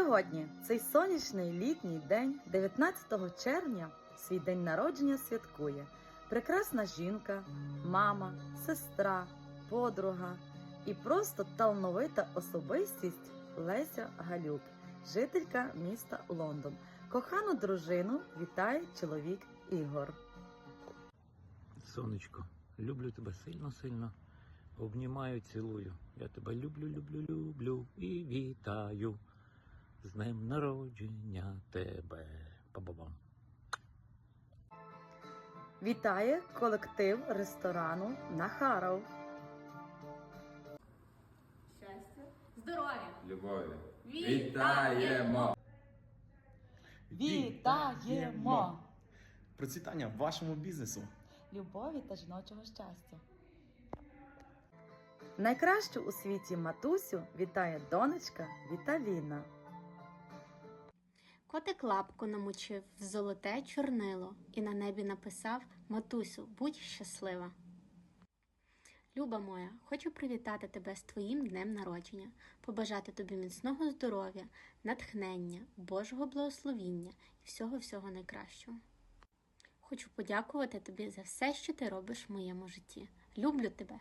сьогодні, цей сонячний літній день, 19 червня, свій день народження святкує прекрасна жінка, мама, сестра, подруга і просто талановита особистість Леся Галюк, жителька міста Лондон. Кохану дружину вітає чоловік Ігор. Сонечко, люблю тебе сильно-сильно. Обнімаю, цілую. Я тебе люблю, люблю, люблю і вітаю. З днем народження тебе. Па-ба-бам. Вітає колектив ресторану Нахаров. щастя, здоров'я. Любові. Вітаємо! Вітаємо! Процвітання вашому бізнесу. любові та жіночого щастя. Найкращу у світі матусю вітає донечка Віталіна. Котик лапку намочив в золоте чорнило і на небі написав Матусю, будь щаслива. Люба моя, хочу привітати тебе з твоїм днем народження, побажати тобі міцного здоров'я, натхнення, Божого благословіння і всього-всього найкращого. Хочу подякувати тобі за все, що ти робиш в моєму житті. Люблю тебе.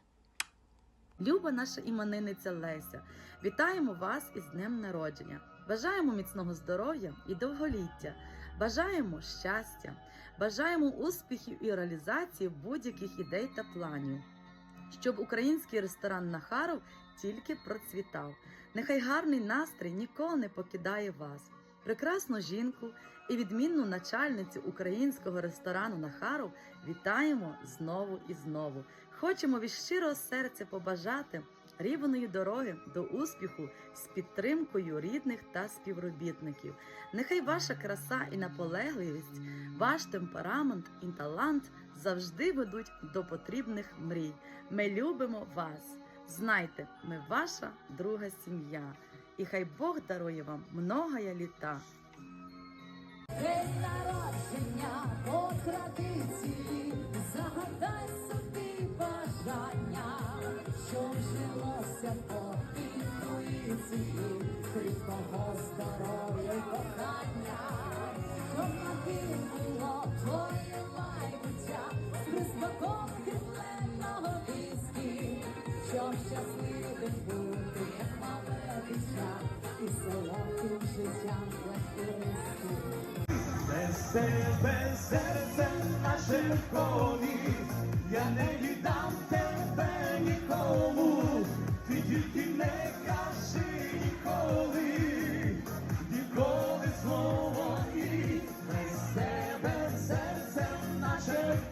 Люба наша іменинниця Леся. Вітаємо вас із днем народження. Бажаємо міцного здоров'я і довголіття. Бажаємо щастя, бажаємо успіхів і реалізації будь-яких ідей та планів. Щоб український ресторан Нахаров тільки процвітав. Нехай гарний настрій ніколи не покидає вас. Прекрасну жінку і відмінну начальницю українського ресторану Нахаров вітаємо знову і знову. Хочемо від щирого серця побажати рівної дороги до успіху з підтримкою рідних та співробітників. Нехай ваша краса і наполегливість, ваш темперамент і талант завжди ведуть до потрібних мрій. Ми любимо вас. Знайте, ми ваша друга сім'я, і хай Бог дарує вам многоя літа. Традиції, загадай собі бажання, щоб жилося по інтуїції, кріпкого здоров'я й кохання, щоб було твоє майбуття, з приспаком хитленого віскі, щоб щасливим бути, і солодким життям. Без тебе серце наше в колі, я не віддам не кажи ніколи, ніколи слово і без тебе серце наше в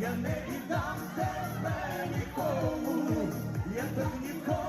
я не віддам тебе нікому, я так ніколи